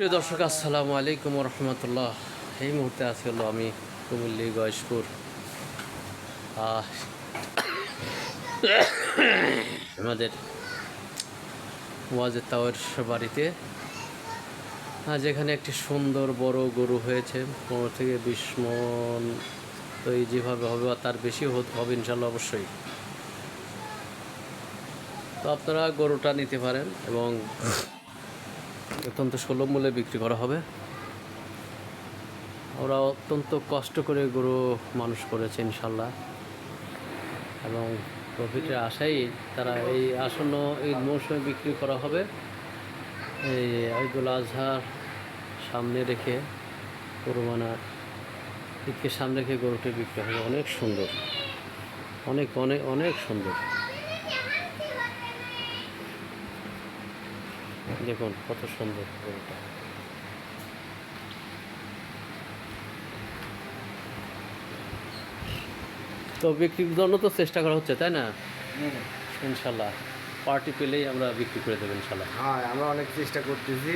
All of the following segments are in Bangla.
প্রিয় দর্শক, আসসালামু আলাইকুম রহমতুল্লাহ। এই মুহূর্তে আছি হলো আমি কুমিল্লি গয়েশপুর। আমাদের ওয়াজের তাওয়ের বাড়িতে যেখানে একটি সুন্দর বড় গরু হয়েছে, পনেরো থেকে বিশ মন। তো এই যেভাবে হবে তার বেশি হবে ইনশাল্লাহ অবশ্যই। তো আপনারা গরুটা নিতে পারেন এবং অত্যন্ত সুলভ মূল্যে বিক্রি করা হবে। ওরা অত্যন্ত কষ্ট করে গরু মানুষ করেছে ইনশাল্লাহ এবং প্রফিটের আশাই তারা এই আসন্ন এই মৌসুমে বিক্রি করা হবে। এই ঈদুল আজহার সামনে রেখে কোরবানা ঈদকে সামনে রেখে গরুটি বিক্রি হবে। অনেক সুন্দর। অনেক অনেক অনেক সুন্দর। দেখুন কত সুন্দর গরুটা। তো বিক্রির জন্য তো চেষ্টা করা হচ্ছে তাই না? ইনশাল্লাহ। পার্টি পেলেই আমরা বিক্রি করে দেবো ইনশাল্লাহ। হ্যাঁ আমরা অনেক চেষ্টা করতেছি।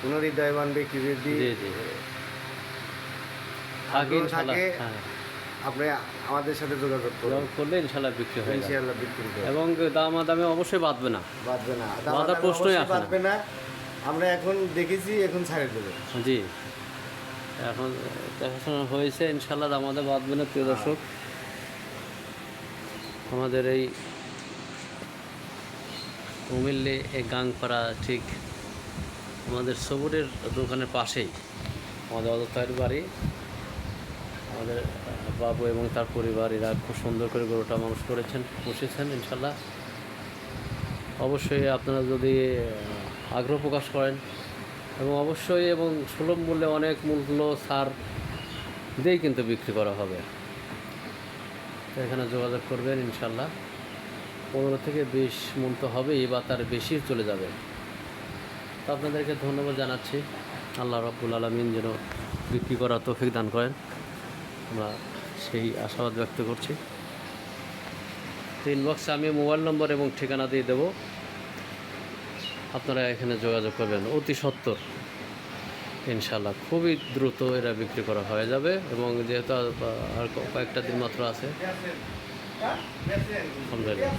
পুনরিদয়বান ব্যক্তি যদি আগে থাকে, হ্যাঁ। আপনি আমাদের সাথে যোগাযোগ করুন। করলে ইনশাল্লাহ বিক্রি যাবে। ইনশাআল্লাহ বিক্রি করুন এবং দামা দামে অবশ্যই বাঁধবে না। বাঁধবে না। দামাদামি প্রশ্নই। বাঁধবে না। আমরা এখন দেখেছি এখন ছাড়ে দেবো। জি। এখন দেখাশোনা হয়েছে ইনশাল্লাহ আমাদের বাঁধবে না প্রিয় দর্শক। আমাদের এই কুমিল্লে এই গাংপাড়া ঠিক আমাদের সবুরের দোকানের পাশেই আমাদের অদত্তায়ের বাড়ি। আমাদের বাবু এবং তার পরিবার, এরা খুব সুন্দর করে গরুটা মানুষ করেছেন, পুষেছেন, ইনশাল্লাহ। অবশ্যই আপনারা যদি আগ্রহ প্রকাশ করেন এবং অবশ্যই এবং সুলভ মূল্যে অনেক মূল্য ছাড় দিয়েই কিন্তু বিক্রি করা হবে। এখানে যোগাযোগ করবেন, ইনশাল্লাহ। পনেরো থেকে বিশ মন তো হবেই বা তার বেশি চলে যাবে। তো আপনাদেরকে ধন্যবাদ জানাচ্ছি। আল্লাহ রব্বুল আলমিন যেন বিক্রি করার তৌফিক দান করেন। আমরা সেই আশাবাদ ব্যক্ত করছি। তো ইনবক্সে আমি মোবাইল নম্বর এবং ঠিকানা দিয়ে দেবো। আপনারা এখানে যোগাযোগ করবেন। অতি সত্তর। ইনশাল্লাহ খুবই দ্রুত এরা বিক্রি করা হয়ে যাবে এবং যেহেতু আর কয়েকটা দিন মাত্র আছে। আলহামদুলিল্লাহ।